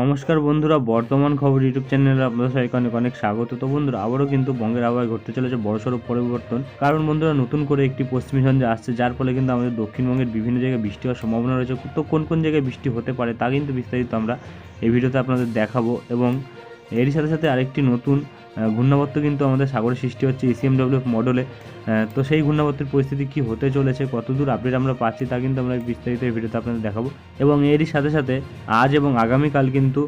নমস্কার বন্ধুরা, বর্তমান খবর ইউটিউব চ্যানেলে আপনাদের সবাইকে অনেক অনেক স্বাগত। তো বন্ধুরা, আবারও কিন্তু বঙ্গের আবহাওয়ায় ঘটতে চলেছে বড়সড় পরিবর্তন। কারণ বন্ধুরা, নতুন করে একটি পশ্চিমী সঞ্জে আসছে, যার ফলে কিন্তু আমাদের দক্ষিণবঙ্গের বিভিন্ন জায়গায় বৃষ্টি হওয়ার সম্ভাবনা রয়েছে। তো কোন কোন জায়গায় বৃষ্টি হতে পারে তা কিন্তু বিস্তারিত আমরা এই ভিডিওতে আপনাদের দেখাবো এবং এরই সাথে সাথে আরেকটি নতুন ঘূর্ণাবর্ত কিন্তু আমাদের সাগরে সৃষ্টি হচ্ছে E ইসিএমডব্লিউ মডেলে তো সেই ঘূর্ণাবর্তের পরিস্থিতি কি হতে চলেছে, কতদূর আপডেট আমরা পাচ্ছি তা কিন্তু আমরা বিস্তারিত এই ভিডিওতে আপনাদের দেখাবো। এবং এরই সাথে সাথে আজ এবং আগামীকাল কিন্তু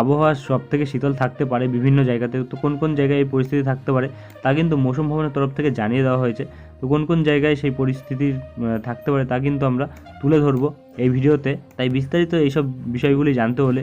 আবহাওয়া সব থেকে শীতল থাকতে পারে বিভিন্ন জায়গাতে। তো কোন কোন জায়গায় এই পরিস্থিতি থাকতে পারে তা কিন্তু মৌসুম ভবনের তরফ থেকে জানিয়ে দেওয়া হয়েছে। তো কোন কোন জায়গায় সেই পরিস্থিতি থাকতে পারে তা কিন্তু আমরা তুলে ধরবো এই ভিডিওতে। তাই বিস্তারিত এইসব বিষয়গুলি জানতে হলে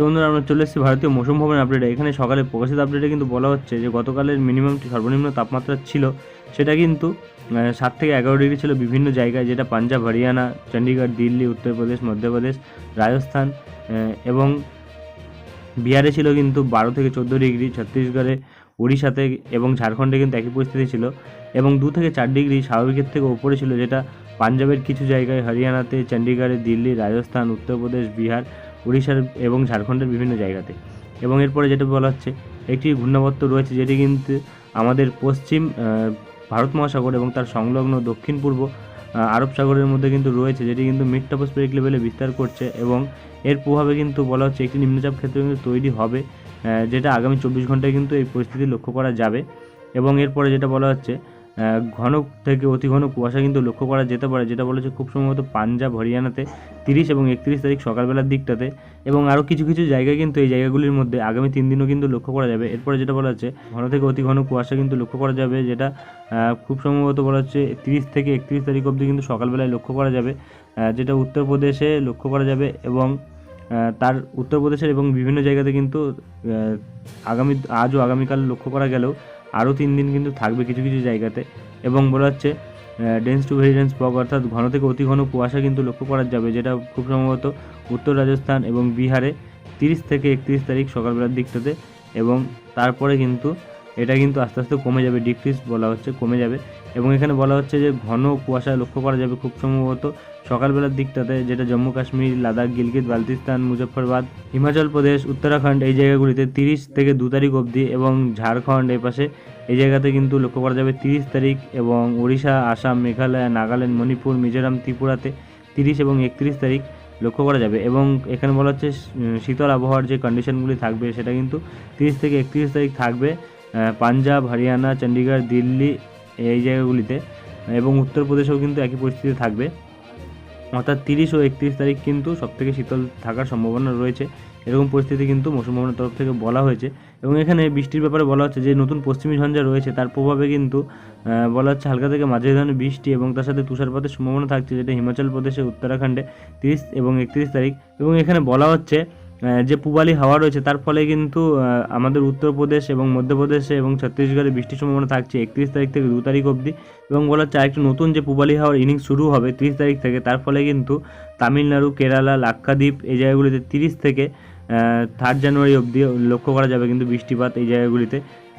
তো বন্ধুরা, আমরা চলে এসেছি ভারতীয় মৌসুম ভবনের আপডেটে এখানে সকালে প্রকাশিত আপডেটে কিন্তু বলা হচ্ছে যে, গতকালের মিনিমাম সর্বনিম্ন তাপমাত্রা ছিল। সেটা কিন্তু সাত থেকে এগারো ডিগ্রি ছিল বিভিন্ন জায়গায়, যেটা পাঞ্জাব, হরিয়ানা চণ্ডীগড় দিল্লি, উত্তরপ্রদেশ, মধ্যপ্রদেশ, রাজস্থান এবং বিহারে ছিল কিন্তু বারো থেকে চোদ্দ ডিগ্রি, ছত্তিশগড়ে উড়িষ্যাতে এবং ঝাড়খণ্ডে কিন্তু একই পরিস্থিতি ছিল। এবং দু থেকে চার ডিগ্রি স্বাভাবিকের থেকে ওপরে ছিল, যেটা পাঞ্জাবের কিছু জায়গায়, হরিয়ানাতে চণ্ডীগড়ে দিল্লি, রাজস্থান, উত্তরপ্রদেশ, বিহার উড়িষ্যার এবং ঝাড়খণ্ডের বিভিন্ন জায়গাতে। এবং এরপরে যেটা বলা হচ্ছে, একটি ঘূর্ণাবর্ত রয়েছে যেটি কিন্তু আমাদের পশ্চিম ভারত মহাসাগর এবং তার সংলগ্ন দক্ষিণ পূর্ব আরব সাগরের মধ্যে কিন্তু রয়েছে, যেটি কিন্তু মিড টপোস্ফেরিক লেভেলে বিস্তার করছে এবং এর প্রভাবে কিন্তু বলা হচ্ছে একটি নিম্নচাপ ক্ষেত্র কিন্তু তৈরি হবে যেটা আগামী চব্বিশ ঘন্টায় কিন্তু এই পরিস্থিতি লক্ষ্য করা যাবে। এবং এরপরে যেটা বলা হচ্ছে ঘন থেকে অতি ঘন কুয়াশা কিন্তু লক্ষ্য করা যেতে পারে, যেটা বলেছে খুব সম্ভবত পাঞ্জাব, হরিয়ানাতে তিরিশ এবং একত্রিশ তারিখ সকালবেলার দিকটাতে এবং আরও কিছু কিছু জায়গায় কিন্তু এই জায়গাগুলির মধ্যে আগামী তিন দিনও কিন্তু লক্ষ্য করা যাবে। এরপরে যেটা বলা হচ্ছে, ঘন থেকে অতি ঘন কুয়াশা কিন্তু লক্ষ্য করা যাবে, যেটা খুব সম্ভবত বলা হচ্ছে তিরিশ থেকে একত্রিশ তারিখ অবধি কিন্তু সকালবেলায় লক্ষ্য করা যাবে যেটা উত্তরপ্রদেশে লক্ষ্য করা যাবে এবং তার উত্তরপ্রদেশের এবং বিভিন্ন জায়গাতে কিন্তু আগামী, আজও আগামীকাল লক্ষ্য করা গেলেও আরও তিন দিন কিন্তু থাকবে কিছু কিছু জায়গাতে। এবং বলা হচ্ছে dense to very dense fog অর্থাৎ ঘন থেকে অতি ঘন কুয়াশা কিন্তু লক্ষ্য করা যাবে, যেটা খুব সম্ভবত উত্তর রাজস্থান এবং বিহারে তিরিশ থেকে একত্রিশ তারিখ সকালবেলার দিকটাতে এবং তারপরে কিন্তু এটা কিন্তু আস্তে আস্তে কমে যাবে ডিক্রিজ বলা হচ্ছে, কমে যাবে। এবং এখানে বলা হচ্ছে যে ঘন কুয়াশা লক্ষ্য করা যাবে খুব সম্ভবত সকালবেলার দিকটাতে, যেটা জম্মু কাশ্মীর, লাদাখ, গিলগিত, বালতিস্তান, মুজফ্ফরবাদ, হিমাচল প্রদেশ, উত্তরাখণ্ড, এই জায়গাগুলিতে তিরিশ থেকে দু তারিখ অবধি এবং ঝাড়খণ্ড এই পাশে, এই জায়গাতে কিন্তু লক্ষ্য করা যাবে তিরিশ তারিখ এবং ওড়িশা, আসাম, মেঘালয়, নাগাল্যান্ড, মণিপুর, মিজোরাম, ত্রিপুরাতে তিরিশ এবং একত্রিশ তারিখ লক্ষ্য করা যাবে। এবং এখানে বলা হচ্ছে শীতল আবহাওয়ার যে কন্ডিশনগুলি থাকবে, সেটা কিন্তু তিরিশ থেকে একত্রিশ তারিখ থাকবে। পাঞ্জাব, হরিয়ানা চণ্ডীগড় দিল্লি, এই জায়গাগুলিতে এবং উত্তরপ্রদেশেও কিন্তু একই পরিস্থিতি থাকবে। অর্থাৎ তিরিশ ও একত্রিশ তারিখ কিন্তু সবথেকে শীতল থাকার সম্ভাবনা রয়েছে। এরকম পরিস্থিতি কিন্তু মৌসুম ভবনের তরফ থেকে বলা হয়েছে এবং এখানে বৃষ্টির ব্যাপারে বলা হচ্ছে যে নতুন পশ্চিমী ঝঞ্ঝা রয়েছে, তার প্রভাবে কিন্তু বলা হচ্ছে হালকা থেকে মাঝারি ধরনের বৃষ্টি এবং তার সাথে তুষারপাতের সম্ভাবনা থাকছে যেটা হিমাচল প্রদেশে, উত্তরাখণ্ডে তিরিশ এবং একত্রিশ তারিখ এবং এখানে বলা হচ্ছে যে পূবালি হাওয়া রয়েছে, তার ফলে কিন্তু আমাদের উত্তরপ্রদেশ এবং মধ্যপ্রদেশে এবং ছত্তিশগড়ে বৃষ্টির সম্ভাবনা থাকছে একত্রিশ তারিখ থেকে দু তারিখ অবধি এবং বলা হচ্ছে আরেকটি নতুন যে পূবালি হাওয়ার ইনিংস শুরু হবে তিরিশ তারিখ থেকে, তার ফলে কিন্তু তামিলনাড়ু, কেরালা, লাক্ষাদ্বীপ এই জায়গাগুলিতে তিরিশ থেকে থার্ড জানুয়ারি অবধি লক্ষ্য করা যাবে কিন্তু বৃষ্টিপাত এই জায়গাগুলিতে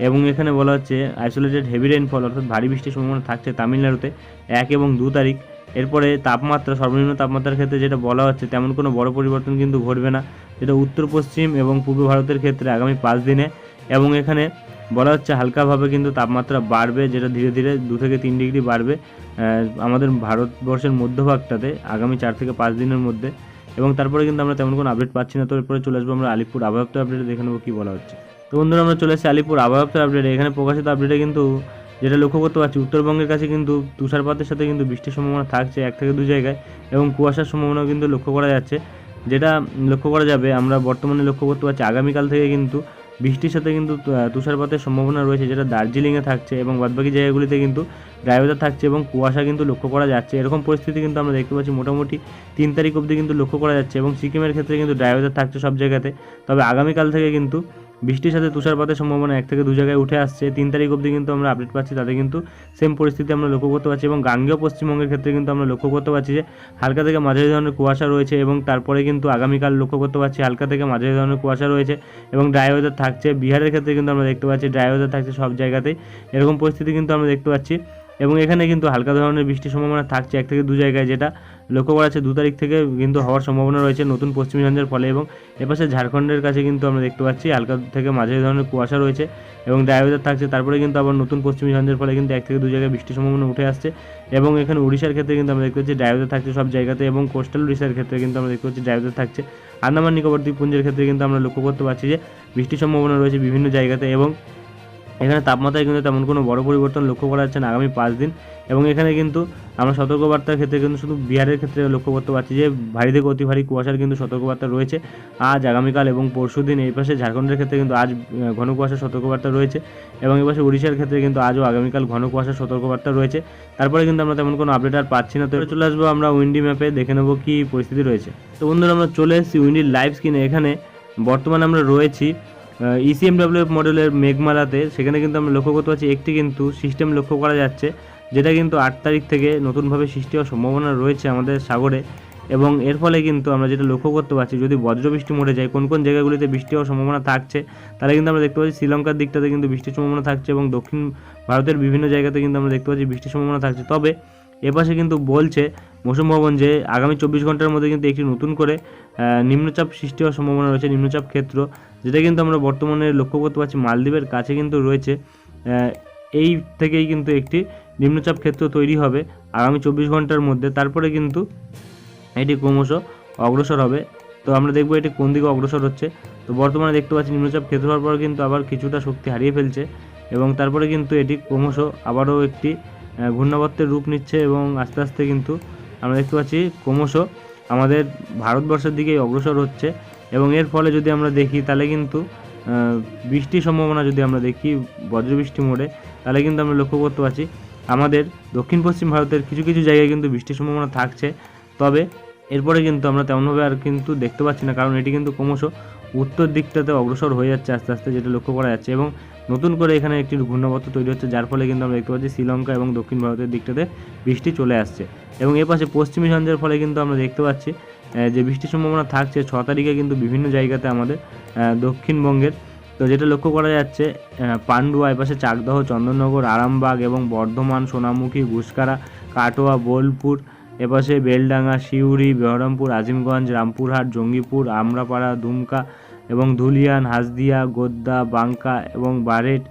এবং এখানে বলা হচ্ছে আইসোলেটেড হেভি রেইনফল অর্থাৎ ভারী বৃষ্টির সম্ভাবনা থাকছে তামিলনাড়ুতে এক এবং দু তারিখ। এরপরে তাপমাত্রা, সর্বনিম্ন তাপমাত্রার ক্ষেত্রে যেটা বলা হচ্ছে, তেমন কোনো বড় পরিবর্তন কিন্তু ঘটবে না। যেটা উত্তর, পশ্চিম এবং পূর্ব ভারতের ক্ষেত্রে আগামী পাঁচ দিনে এবং এখানে বলা হচ্ছে হালকাভাবে কিন্তু তাপমাত্রা বাড়বে, যেটা ধীরে ধীরে দু থেকে তিন ডিগ্রি বাড়বে আমাদের ভারতবর্ষের মধ্যভাগটাতে আগামী চার থেকে পাঁচ দিনের মধ্যে। এবং তারপরে কিন্তু আমরা তেমন কোনো আপডেট পাচ্ছি না। তো এরপরে চলে আসব আমরা আলিপুর আবহাওয়া আপডেটে দেখে নেব কী বলা হচ্ছে। তো বন্ধুরা, আমরা চলে এসেছি আলিপুর আবহাওয়া আপডেটে এখানে প্রকাশিত আপডেটে কিন্তু যেটা লক্ষ্য করতে পারছি, উত্তরবঙ্গের কাছে কিন্তু তুষারপাতের সাথে কিন্তু বৃষ্টির সম্ভাবনা থাকছে এক থেকে দু জায়গায় এবং কুয়াশার সম্ভাবনাও কিন্তু লক্ষ্য করা যাচ্ছে। যেটা লক্ষ্য করা যাবে, আমরা বর্তমানে লক্ষ্য করতে পারছি, আগামীকাল থেকে কিন্তু বৃষ্টির সাথে কিন্তু তুষারপাতের সম্ভাবনা রয়েছে, যেটা দার্জিলিংয়ে থাকছে এবং বাদবাকি জায়গাগুলিতে কিন্তু ড্রাই ওয়েদার থাকছে এবং কুয়াশা কিন্তু লক্ষ্য করা যাচ্ছে। এরকম পরিস্থিতি কিন্তু আমরা দেখতে পাচ্ছি, মোটামুটি তিন তারিখ অবধি কিন্তু লক্ষ্য করা যাচ্ছে এবং সিকিমের ক্ষেত্রে কিন্তু ড্রাই ওয়েদার থাকছে সব জায়গাতে। তবে আগামীকাল থেকে কিন্তু বৃষ্টির সাথে তুষারপাতের সম্ভাবনা এক থেকে দু জায়গায় উঠে আসছে। তিন তারিখ অবধি কিন্তু আমরা আপডেট পাচ্ছি, তাতে কিন্তু সেম পরিস্থিতি আমরা লক্ষ্য করতে পারছি এবং গাঙ্গেয় পশ্চিমবঙ্গের ক্ষেত্রে কিন্তু আমরা লক্ষ্য করতে পারছি যে, হালকা থেকে মাঝারি ধরনের কুয়াশা রয়েছে এবং তারপরে কিন্তু আগামীকাল লক্ষ্য করতে পারছি হালকা থেকে মাঝারি ধরনের কুয়াশা রয়েছে এবং ড্রাই ওয়েদার থাকছে। বিহারের ক্ষেত্রে কিন্তু আমরা দেখতে পাচ্ছি ড্রাই ওয়েদার থাকছে সব জায়গাতেই। এরকম পরিস্থিতি কিন্তু আমরা দেখতে পাচ্ছি। এবং এখানে কিন্তু হালকা ধরনের বৃষ্টির সম্ভাবনা থাকছে, এক থেকে দু জায়গায় যেটা লক্ষ্য করা যাচ্ছে দু তারিখ থেকে কিন্তু হওয়ার সম্ভাবনা রয়েছে নতুন পশ্চিমী ফলে এবং এপাশে ঝাড়খণ্ডের কাছে কিন্তু আমরা দেখতে পাচ্ছি হালকা থেকে মাঝারি ধরনের কুয়াশা রয়েছে এবং ড্রাইভার থাকছে। তারপরে কিন্তু আবার নতুন পশ্চিমী ফলে কিন্তু এক থেকে দু জায়গায় বৃষ্টির সম্ভাবনা উঠে আসছে এবং এখানে উড়িষ্যার ক্ষেত্রে কিন্তু আমরা দেখতে পাচ্ছি ড্রাইভার থাকছে সব জায়গাতে এবং কোস্টাল উড়িষ্যার ক্ষেত্রে কিন্তু আমরা দেখতে পাচ্ছি ড্রাইভার থাকছে। আন্দামান নিকোবর দ্বীপপুঞ্জের ক্ষেত্রে কিন্তু আমরা লক্ষ্য করতে পারছি যে বৃষ্টির সম্ভাবনা রয়েছে বিভিন্ন জায়গাতে এবং এখানে তাপমাত্রায় কিন্তু তেমন কোনো বড় পরিবর্তন লক্ষ্য করা যাচ্ছে না আগামী পাঁচ দিন। এবং এখানে কিন্তু আমরা সতর্কবার্তার ক্ষেত্রে কিন্তু শুধু বিহারের ক্ষেত্রে লক্ষ্য করতে পারছি যে, ভারী থেকে অতি ভারী কুয়াশার কিন্তু সতর্কবার্তা রয়েছে। আজ আগামীকাল এবং পরশু দিন এই পাশে ঝাড়খণ্ডের ক্ষেত্রে কিন্তু আজ ঘন কুয়াশার সতর্কবার্তা রয়েছে। এবং এই পাশে উড়িষ্যার ক্ষেত্রে কিন্তু আজও আগামীকাল ঘন কুয়াশার সতর্কবার্তা রয়েছে। তারপরে কিন্তু আমরা তেমন কোনো আপডেট আর পাচ্ছি না। তো চলে আসব আমরা উইন্ডি ম্যাপে, দেখে নেব কী পরিস্থিতি রয়েছে। তো বন্ধুরা, আমরা চলে এসেছি উইন্ডির লাইভ স্ক্রিনে। এখানে বর্তমানে আমরা রয়েছি ইসিএমডাব্লিউ মডেলের মেঘমালাতে সেখানে কিন্তু আমরা লক্ষ্য করতে পারছি একটি কিন্তু সিস্টেম লক্ষ্য করা যাচ্ছে, যেটা কিন্তু আট তারিখ থেকে নতুনভাবে সৃষ্টি হওয়ার সম্ভাবনা রয়েছে আমাদের সাগরে এবং এর ফলে কিন্তু আমরা যেটা লক্ষ্য করতে পারছি, যদি বজ্রবৃষ্টি মরে যায়, কোন কোন জায়গাগুলিতে বৃষ্টি হওয়ার সম্ভাবনা থাকছে, তাহলে কিন্তু আমরা দেখতে পাচ্ছি শ্রীলঙ্কার দিকটাতে কিন্তু বৃষ্টির সম্ভাবনা থাকছে এবং দক্ষিণ ভারতের বিভিন্ন জায়গাতে কিন্তু আমরা দেখতে পাচ্ছি বৃষ্টির সম্ভাবনা থাকছে। তবে এপাশে কিন্তু বলছে মৌসুম ভবন যে আগামী চব্বিশ ঘণ্টার মধ্যে কিন্তু একটি নতুন করে নিম্নচাপ সৃষ্টি হওয়ার সম্ভাবনা রয়েছে, নিম্নচাপ ক্ষেত্র। যেটা কিন্তু আমরা বর্তমানে লক্ষ্য করতে পারছি, মালদ্বীপের কাছে কিন্তু রয়েছে এই থেকেই কিন্তু একটি নিম্নচাপ ক্ষেত্র তৈরি হবে আগামী চব্বিশ ঘণ্টার মধ্যে। তারপরে কিন্তু এটি ক্রমশ অগ্রসর হবে। তো আমরা দেখব এটি কোন দিকে অগ্রসর হচ্ছে। তো বর্তমানে দেখতে পাচ্ছি নিম্নচাপ ক্ষেত্র হওয়ার পর কিন্তু আবার কিছুটা শক্তি হারিয়ে ফেলছে এবং তারপরে কিন্তু এটি ক্রমশ আবারও একটি ঘূর্ণাবর্তের রূপ নিচ্ছে এবং আস্তে আস্তে কিন্তু আমরা দেখতে পাচ্ছি ক্রমশ আমাদের ভারতবর্ষের দিকেই অগ্রসর হচ্ছে। এবং এর ফলে যদি আমরা দেখি, তাহলে কিন্তু বৃষ্টির সম্ভাবনা যদি আমরা দেখি, বজ্রবৃষ্টি মোড়ে, তাহলে কিন্তু আমরা লক্ষ্য করতে পারছি, আমাদের দক্ষিণ পশ্চিম ভারতের কিছু কিছু জায়গায় কিন্তু বৃষ্টির সম্ভাবনা থাকছে। তবে, এরপরে কিন্তু আমরা তেমনভাবে আর কিন্তু দেখতে পাচ্ছি না, কারণ এটি কিন্তু ক্রমশ উত্তর দিকটাতে অগ্রসর হয়ে যাচ্ছে আস্তে আস্তে, যেটা লক্ষ্য করা যাচ্ছে এবং নতুন করে এখানে একটি ঘূর্ণাবর্ত তৈরি হচ্ছে, যার ফলে কিন্তু আমরা দেখতে পাচ্ছি শ্রীলঙ্কা এবং দক্ষিণ ভারতের দিকটাতে বৃষ্টি চলে আসছে। এবং এ পাশে পশ্চিমী ঝঞ্ঝার ফলে কিন্তু আমরা দেখতে পাচ্ছি যে বৃষ্টির সম্ভাবনা থাকছে, ছ তারিখে কিন্তু বিভিন্ন জায়গাতে আমাদের দক্ষিণবঙ্গের। তো যেটা লক্ষ্য করা যাচ্ছে পান্ডুয়া, এপাশে চাকদহ, চন্দননগর, আরামবাগ এবং বর্ধমান, সোনামুখী ঘুসকারা কাটোয়া, বোলপুর, এপাশে বেলডাঙ্গা, সিউড়ি, বেহরামপুর, আজিমগঞ্জ, রামপুরহাট, জঙ্গিপুর, আমরাপাড়া, দুমকা এবং ধুলিয়ান, হাসদিয়া গোদ্দা বাঙ্কা এবং বারেট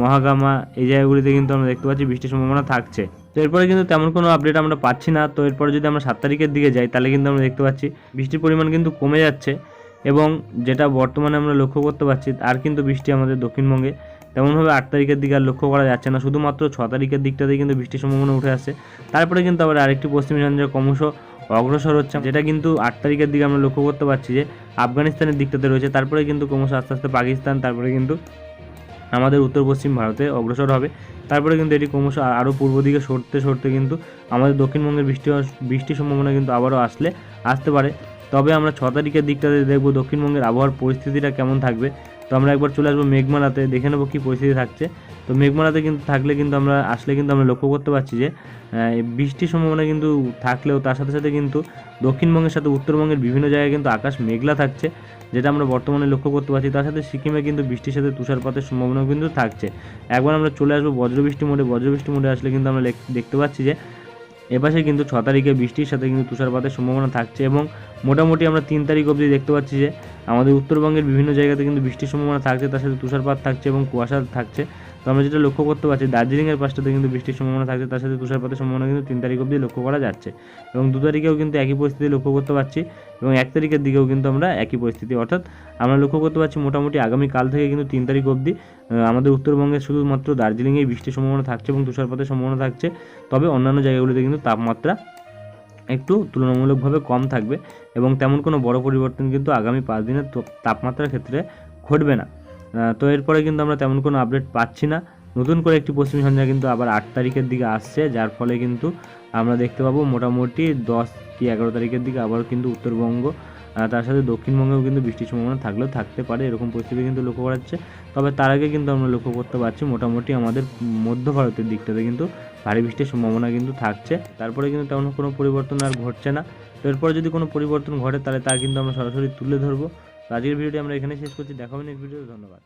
মহাগামা, এই জায়গাগুলিতে কিন্তু আমরা দেখতে পাচ্ছি বৃষ্টির সম্ভাবনা থাকছে। এরপরে কিন্তু তেমন কোনো আপডেট আমরা পাচ্ছি না। তো এরপরে যদি আমরা সাত তারিখের দিকে যাই, তাহলে কিন্তু আমরা দেখতে পাচ্ছি বৃষ্টির পরিমাণ কিন্তু কমে যাচ্ছে এবং যেটা বর্তমানে আমরা লক্ষ্য করতে পারছি, আর কিন্তু বৃষ্টি আমাদের দক্ষিণবঙ্গে তেমনভাবে আট তারিখের দিকে আর লক্ষ্য করা যাচ্ছে না। শুধুমাত্র ছ তারিখের দিকটাতেই কিন্তু বৃষ্টির সম্ভাবনা উঠে আসছে তারপরে কিন্তু আবার আরেকটি পশ্চিমী ঝঞ্ঝা ক্রমশ অগ্রসর হচ্ছে। যেটা কিন্তু আট তারিখের দিকে আমরা লক্ষ্য করতে পারছি যে, আফগানিস্তানের দিকটাতে রয়েছে। তারপরে কিন্তু ক্রমশ আস্তে আস্তে পাকিস্তান, তারপরে কিন্তু আমাদের উত্তর পশ্চিম ভারতে অগ্রসর হবে। তারপরে কিন্তু এটি ক্রমশ আরও পূর্ব দিকে সরতে সরতে কিন্তু আমাদের দক্ষিণবঙ্গের বৃষ্টি বৃষ্টির সম্ভাবনা কিন্তু আবারও আসলে, আসতে পারে। তবে আমরা ছ তারিখের দিকটাতে দেখব দক্ষিণবঙ্গের আবহাওয়ার পরিস্থিতিটা কেমন থাকবে। তো আমরা একবার চলে আসব মেঘমালাতে, দেখে নেব কী পরিস্থিতি থাকছে। তো মেঘমালাতে কিন্তু থাকলে কিন্তু আমরা, আসলে কিন্তু আমরা লক্ষ্য করতে পারছি যে বৃষ্টির সম্ভাবনা কিন্তু থাকলেও তার সাথে সাথে কিন্তু দক্ষিণবঙ্গের সাথে উত্তরবঙ্গের বিভিন্ন জায়গায় কিন্তু আকাশ মেঘলা থাকছে। যেটা আমরা বর্তমানে লক্ষ্য করতে পারছি, তার সাথে সিকিমে কিন্তু বৃষ্টির সাথে তুষারপাতের সম্ভাবনাও কিন্তু থাকছে। একবার আমরা চলে আসব বজ্রবৃষ্টি মোডে বজ্রবৃষ্টি মোডে আসলে কিন্তু আমরা দেখতে পাচ্ছি যে, এপাশে কিন্তু ছ তারিখে বৃষ্টির সাথে কিন্তু তুষারপাতের সম্ভাবনা থাকছে এবং মোটামুটি আমরা তিন তারিখ অবধি দেখতে পাচ্ছি যে, আমাদের উত্তরবঙ্গের বিভিন্ন জায়গাতে কিন্তু বৃষ্টির সম্ভাবনা থাকছে, তার সাথে তুষারপাত থাকছে এবং কুয়াশা থাকছে। তো আমরা যেটা লক্ষ্য করতে পারছি, দার্জিলিংয়ের পাশটাতে কিন্তু বৃষ্টির সম্ভাবনা থাকছে, তার সাথে তুষারপাতের সম্ভাবনা কিন্তু তিন তারিখ অবধি লক্ষ্য করা যাচ্ছে এবং দু তারিখেও কিন্তু একই পরিস্থিতি লক্ষ্য করতে পারছি এবং এক তারিখের দিকেও কিন্তু আমরা একই পরিস্থিতি। অর্থাৎ আমরা লক্ষ্য করতে পারছি মোটামুটি আগামী কাল থেকে কিন্তু তিন তারিখ অবধি আমাদের উত্তরবঙ্গে শুধুমাত্র দার্জিলিংয়েই বৃষ্টির সম্ভাবনা থাকছে এবং তুষারপাতের সম্ভাবনা থাকছে, তবে অন্যান্য জায়গাগুলিতে কিন্তু তাপমাত্রা একটু তুলনামূলকভাবে কম থাকবে এবং তেমন কোনো বড় পরিবর্তন কিন্তু আগামী পাঁচ দিনের তাপমাত্রার ক্ষেত্রে ঘটবে না। তো এরপরে কিন্তু আমরা তেমন কোনো আপডেট পাচ্ছি না। নতুন করে একটি পশ্চিম সন্ধ্যা কিন্তু আবার আট তারিখের দিকে আসছে, যার ফলে কিন্তু আমরা দেখতে পাবো মোটামুটি দশ কি এগারো তারিখের দিকে আবার কিন্তু উত্তরবঙ্গ তার সাথে দক্ষিণবঙ্গেও কিন্তু বৃষ্টির সম্ভাবনা থাকলেও থাকতে পারে, এরকম পরিস্থিতি কিন্তু লক্ষ্য করা যাচ্ছে। তবে তার আগে কিন্তু আমরা লক্ষ্য করতে পারছি মোটামুটি আমাদের মধ্য ভারতের দিকটাতে কিন্তু ভারী বৃষ্টির সম্ভাবনা কিন্তু থাকছে। তারপরে কিন্তু তেমন কোনো পরিবর্তন আর ঘটছে না। এরপরে যদি কোনো পরিবর্তন ঘটে, তাহলে তা কিন্তু আমরা সরাসরি তুলে ধরবো। আজকের ভিডিওটি আমরা এখানে শেষ করছি। দেখাবেন নেক্সট ভিডিও ধন্যবাদ।